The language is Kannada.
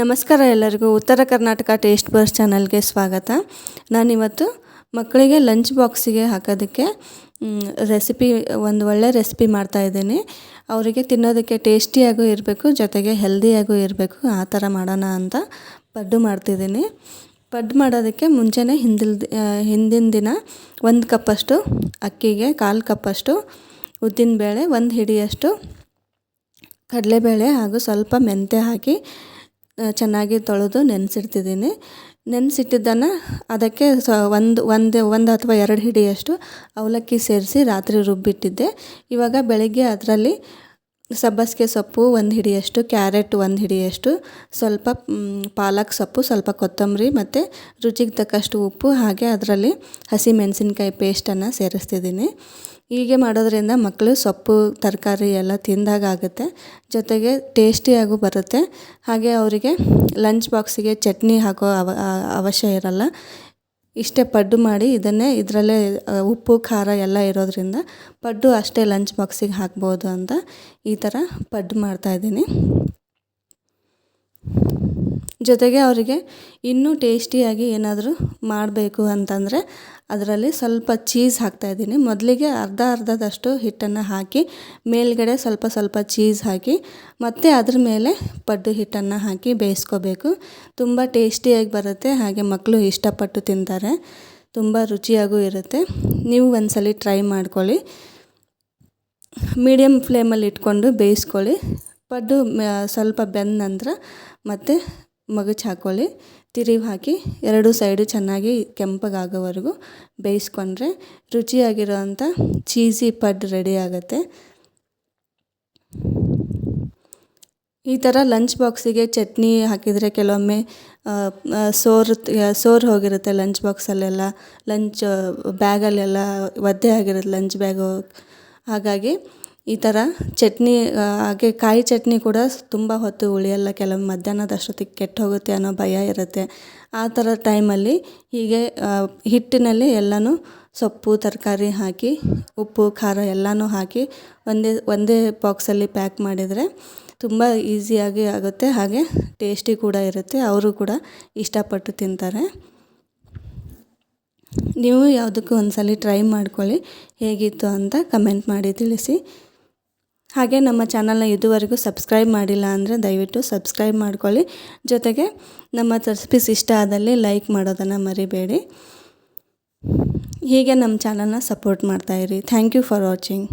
ನಮಸ್ಕಾರ ಎಲ್ಲರಿಗೂ. ಉತ್ತರ ಕರ್ನಾಟಕ ಟೇಸ್ಟ್ ಬರ್ಸ್ ಚಾನಲ್ಗೆ ಸ್ವಾಗತ. ನಾನಿವತ್ತು ಮಕ್ಕಳಿಗೆ ಲಂಚ್ ಬಾಕ್ಸಿಗೆ ಹಾಕೋದಕ್ಕೆ ರೆಸಿಪಿ, ಒಂದು ಒಳ್ಳೆ ರೆಸಿಪಿ ಮಾಡ್ತಾಯಿದ್ದೀನಿ ಅವರಿಗೆ ತಿನ್ನೋದಕ್ಕೆ ಟೇಸ್ಟಿಯಾಗೂ ಇರಬೇಕು, ಜೊತೆಗೆ ಹೆಲ್ದಿಯಾಗೂ ಇರಬೇಕು. ಆ ಥರ ಮಾಡೋಣ ಅಂತ ಪಡ್ಡು ಮಾಡ್ತಿದ್ದೀನಿ. ಪಡ್ಡು ಮಾಡೋದಕ್ಕೆ ಮುಂಚೆನೇ ಹಿಂದಿಲ್ ಹಿಂದಿನ ದಿನ ಒಂದು ಕಪ್ಪಷ್ಟು ಅಕ್ಕಿಗೆ ಕಾಲು ಕಪ್ಪಷ್ಟು ಉದ್ದಿನಬೇಳೆ ಒಂದು ಹಿಡಿಯಷ್ಟು ಕಡಲೆಬೇಳೆ ಹಾಗೂ ಸ್ವಲ್ಪ ಮೆಂತ್ಯ ಹಾಕಿ ಚೆನ್ನಾಗಿ ತೊಳೆದು ನೆನೆಸಿಡ್ತಿದ್ದೀನಿ. ನೆನೆಸಿಟ್ಟಿದ್ದನ್ನು ಅದಕ್ಕೆ ಸ, ಒಂದು ಒಂದು ಒಂದು ಅಥವಾ ಎರಡು ಹಿಡಿಯಷ್ಟು ಅವಲಕ್ಕಿ ಸೇರಿಸಿ ರಾತ್ರಿ ರುಬ್ಬಿಟ್ಟಿದ್ದೆ. ಇವಾಗ ಬೆಳಗ್ಗೆ ಅದರಲ್ಲಿ ಸಬ್ಬಸಿಗೆ ಸೊಪ್ಪು ಒಂದು ಹಿಡಿಯಷ್ಟು, ಕ್ಯಾರೆಟ್ ಒಂದು ಹಿಡಿಯಷ್ಟು, ಸ್ವಲ್ಪ ಪಾಲಕ್ ಸೊಪ್ಪು, ಸ್ವಲ್ಪ ಕೊತ್ತಂಬರಿ ಮತ್ತು ರುಚಿಗೆ ತಕ್ಕಷ್ಟು ಉಪ್ಪು ಹಾಗೆ ಅದರಲ್ಲಿ ಹಸಿಮೆಣಸಿನ್ಕಾಯಿ ಪೇಸ್ಟನ್ನು ಸೇರಿಸ್ತಿದ್ದೀನಿ. ಹೀಗೆ ಮಾಡೋದ್ರಿಂದ ಮಕ್ಕಳು ಸೊಪ್ಪು, ತರಕಾರಿ ಎಲ್ಲ ತಿಂದಾಗ ಆಗುತ್ತೆ. ಜೊತೆಗೆ ಟೇಸ್ಟಿಯಾಗೂ ಬರುತ್ತೆ. ಹಾಗೆ ಅವರಿಗೆ ಲಂಚ್ ಬಾಕ್ಸಿಗೆ ಚಟ್ನಿ ಹಾಕೋ ಅವ ಅವಶ್ಯ ಇರಲ್ಲ. ಇಷ್ಟೇ ಪಡ್ಡು ಮಾಡಿ ಇದನ್ನೇ ಇದರಲ್ಲೇ ಉಪ್ಪು, ಖಾರ ಎಲ್ಲ ಇರೋದರಿಂದ ಪಡ್ಡು ಅಷ್ಟೇ ಲಂಚ್ ಬಾಕ್ಸಿಗೆ ಹಾಕ್ಬೋದು ಅಂತ ಈ ಥರ ಪಡ್ಡು ಮಾಡ್ತಾಯಿದ್ದೀನಿ ಜೊತೆಗೆ ಅವರಿಗೆ ಇನ್ನೂ ಟೇಸ್ಟಿಯಾಗಿ ಏನಾದರೂ ಮಾಡಬೇಕು ಅಂತಂದರೆ ಅದರಲ್ಲಿ ಸ್ವಲ್ಪ ಚೀಸ್ ಹಾಕ್ತಾಯಿದ್ದೀನಿ ಮೊದಲಿಗೆ ಅರ್ಧ ಅರ್ಧದಷ್ಟು ಹಿಟ್ಟನ್ನು ಹಾಕಿ, ಮೇಲ್ಗಡೆ ಸ್ವಲ್ಪ ಸ್ವಲ್ಪ ಚೀಸ್ ಹಾಕಿ, ಮತ್ತು ಅದ್ರ ಮೇಲೆ ಪಡ್ಡು ಹಿಟ್ಟನ್ನು ಹಾಕಿ ಬೇಯಿಸ್ಕೋಬೇಕು. ತುಂಬ ಟೇಸ್ಟಿಯಾಗಿ ಬರುತ್ತೆ, ಹಾಗೆ ಮಕ್ಕಳು ಇಷ್ಟಪಟ್ಟು ತಿಂತಾರೆ. ತುಂಬ ರುಚಿಯಾಗೂ ಇರುತ್ತೆ. ನೀವು ಒಂದ್ಸಲ ಟ್ರೈ ಮಾಡ್ಕೊಳ್ಳಿ. ಮೀಡಿಯಮ್ ಫ್ಲೇಮಲ್ಲಿ ಇಟ್ಕೊಂಡು ಬೇಯಿಸ್ಕೊಳ್ಳಿ. ಪಡ್ಡು ಸ್ವಲ್ಪ ಬೆಂದ ನಂತರ ಮತ್ತು ಮಗಚ್ ಹಾಕೊಳ್ಳಿ ತಿರುವಿ ಹಾಕಿ ಎರಡು ಸೈಡು ಚೆನ್ನಾಗಿ ಕೆಂಪಗಾಗೋವರೆಗೂ ಬೇಯಿಸ್ಕೊಂಡ್ರೆ ರುಚಿಯಾಗಿರೋವಂಥ ಚೀಸಿ ಪಡ್ ರೆಡಿ ಆಗುತ್ತೆ. ಈ ಥರ ಲಂಚ್ ಬಾಕ್ಸಿಗೆ ಚಟ್ನಿ ಹಾಕಿದರೆ ಕೆಲವೊಮ್ಮೆ ಸೋರು ಸೋರು ಹೋಗಿರುತ್ತೆ ಲಂಚ್ ಬಾಕ್ಸಲ್ಲೆಲ್ಲ, ಲಂಚ್ ಬ್ಯಾಗಲ್ಲೆಲ್ಲ ಒದ್ದೆ ಆಗಿರುತ್ತೆ ಲಂಚ್ ಬ್ಯಾಗು. ಹಾಗಾಗಿ ಈ ಥರ ಚಟ್ನಿ ಹಾಗೆ ಕಾಯಿ ಚಟ್ನಿ ಕೂಡ ತುಂಬ ಹೊತ್ತು ಉಳಿಯಲ್ಲ ಕೆಲವು ಮಧ್ಯಾಹ್ನದ ಅಷ್ಟೊತ್ತಿಗೆ ಕೆಟ್ಟು ಹೋಗುತ್ತೆ ಅನ್ನೋ ಭಯ ಇರುತ್ತೆ. ಆ ಥರ ಟೈಮಲ್ಲಿ ಹೀಗೆ ಹಿಟ್ಟಿನಲ್ಲಿ ಎಲ್ಲನೂ ಸೊಪ್ಪು, ತರಕಾರಿ ಹಾಕಿ, ಉಪ್ಪು, ಖಾರ ಎಲ್ಲನೂ ಹಾಕಿ ಒಂದೇ ಒಂದೇ ಬಾಕ್ಸಲ್ಲಿ ಪ್ಯಾಕ್ ಮಾಡಿದರೆ ತುಂಬ ಈಸಿಯಾಗಿ ಆಗುತ್ತೆ. ಹಾಗೆ ಟೇಸ್ಟಿ ಕೂಡ ಇರುತ್ತೆ. ಅವರು ಕೂಡ ಇಷ್ಟಪಟ್ಟು ತಿಂತಾರೆ. ನೀವು ಯಾವುದಕ್ಕೂ ಒಂದ್ಸಲಿ ಟ್ರೈ ಮಾಡ್ಕೊಳ್ಳಿ. ಹೇಗಿತ್ತು ಅಂತ ಕಮೆಂಟ್ ಮಾಡಿ ತಿಳಿಸಿ. ಹಾಗೆ ನಮ್ಮ ಚಾನಲ್ನ ಇದುವರೆಗೂ ಸಬ್ಸ್ಕ್ರೈಬ್ ಮಾಡಿಲ್ಲ ಅಂದರೆ ದಯವಿಟ್ಟು ಸಬ್ಸ್ಕ್ರೈಬ್ ಮಾಡ್ಕೊಳ್ಳಿ. ಜೊತೆಗೆ ನಮ್ಮ ರೆಸಿಪೀಸ್ ಇಷ್ಟ ಆದಲ್ಲಿ ಲೈಕ್ ಮಾಡೋದನ್ನು ಮರಿಬೇಡಿ. ಹೀಗೆ ನಮ್ಮ ಚಾನಲ್ನ ಸಪೋರ್ಟ್ ಮಾಡ್ತಾಯಿರಿ ಥ್ಯಾಂಕ್ ಯು ಫಾರ್ ವಾಚಿಂಗ್.